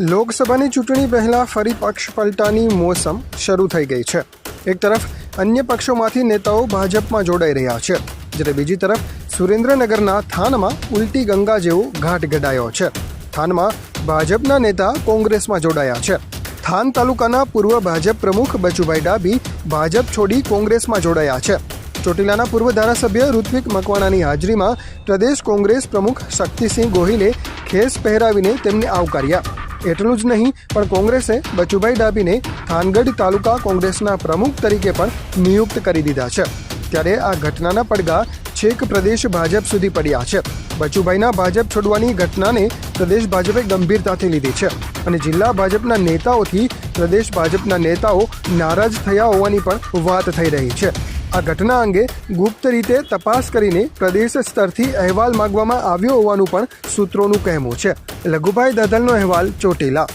લોકસભાની ચૂંટણી પહેલાં ફરી પક્ષ પલટાની મોસમ શરૂ થઈ ગઈ છે. એક તરફ અન્ય પક્ષોમાંથી નેતાઓ ભાજપમાં જોડાઈ રહ્યા છે, જ્યારે બીજી તરફ સુરેન્દ્રનગરના થાનમાં ઉલટી ગંગા જેવો ઘાટ ઘડાયો છે. થાનમાં ભાજપના નેતા કોંગ્રેસમાં જોડાયા છે. થાન તાલુકાના પૂર્વ ભાજપ પ્રમુખ બચુભાઈ ડાબી ભાજપ છોડી કોંગ્રેસમાં જોડાયા છે. ચોટીલાના પૂર્વ ધારાસભ્ય ઋત્વિક મકવાણાની હાજરીમાં પ્રદેશ કોંગ્રેસ પ્રમુખ શક્તિસિંહ ગોહિલે ખેસ પહેરાવીને તેમને આવકાર્યા. એટલું જ નહીં, પણ કોંગ્રેસે બચુભાઈ ડાબીને થાનગઢ તાલુકા કોંગ્રેસના પ્રમુખ તરીકે પણ નિયુક્ત કરી દીધા છે. ત્યારે આ ઘટનાના પડઘા છેક પ્રદેશ ભાજપ સુધી પડ્યા છે. બચુભાઈના ભાજપ છોડવાની ઘટનાને પ્રદેશ ભાજપે ગંભીરતાથી લીધી છે અને જિલ્લા ભાજપના નેતાઓથી પ્રદેશ ભાજપના નેતાઓ નારાજ થયા હોવાની પણ વાત થઈ રહી છે. આ ઘટના અંગે ગુપ્ત રીતે તપાસ કરીને પ્રદેશ સ્તરથી અહેવાલ માંગવામાં આવ્યો હોવાનું પણ સૂત્રોનું કહેવું છે. લઘુભાઈ દદલનો અહેવાલ ચોટીલા.